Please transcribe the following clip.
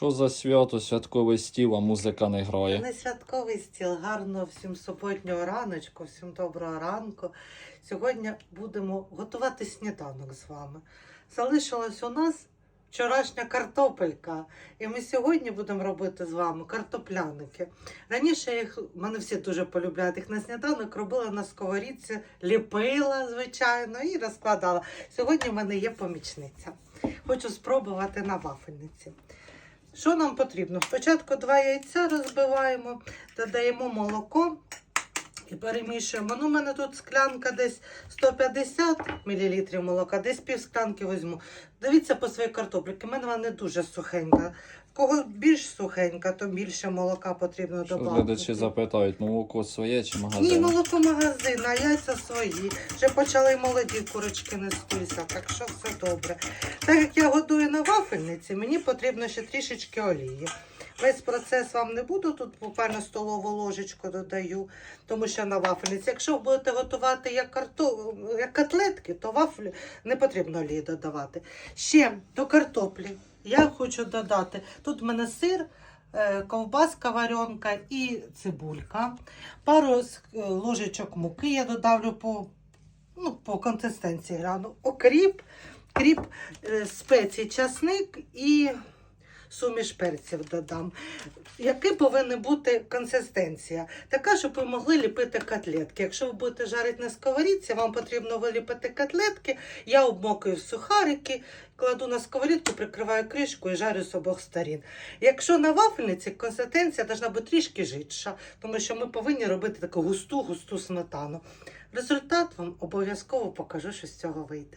Що за свято, святковий стіл, а музика не грає? Не святковий стіл, гарно всім суботнього раночку, всім доброго ранку. Сьогодні будемо готувати сніданок з вами. Залишилась у нас вчорашня картопелька, і ми сьогодні будемо робити з вами картопляники. Раніше їх мене всі дуже полюбляють. Їх на сніданок робила на сковорідці, ліпила, звичайно, і розкладала. Сьогодні в мене є помічниця. Хочу спробувати на вафельниці. Що нам потрібно? Спочатку два яйця розбиваємо, додаємо молоко і перемішуємо. Ну, у мене тут склянка десь 150 мл молока, десь пів склянки візьму. Дивіться по своїй картопліки, у мене вона не дуже сухенька. Кого більш сухенька, то більше молока потрібно Що додати. глядачі запитають, молоко своє чи магазин? Ні, молоко магазин, а яйця свої. Вже почали молоді курочки нестися, так що все добре. Так як я готую на вафельниці, мені потрібно ще трішечки олії. Весь процес вам не буду, тут буквально столову ложечку додаю, тому що на вафельниці. Якщо ви будете готувати як, карто... як котлетки, то вафлі не потрібно олії додавати. Ще до картоплі я хочу додати. Тут в мене сир, е, ковбаска варенка і цибулька. Пару е, ложечок муки я додавлю по, ну, по консистенції гляну. Окріп, кріп, е, спеції, часник і суміш перців додам. Яка повинна бути консистенція? Така, щоб ви могли ліпити котлетки. Якщо ви будете жарити на сковорідці, вам потрібно виліпити котлетки. Я обмокую сухарики, кладу на сковорідку, прикриваю кришку і жарю з обох сторін. Якщо на вафельниці консистенція повинна бути трішки жидша, тому що ми повинні робити таку густу-густу сметану. Результат вам обов'язково покажу, що з цього вийде.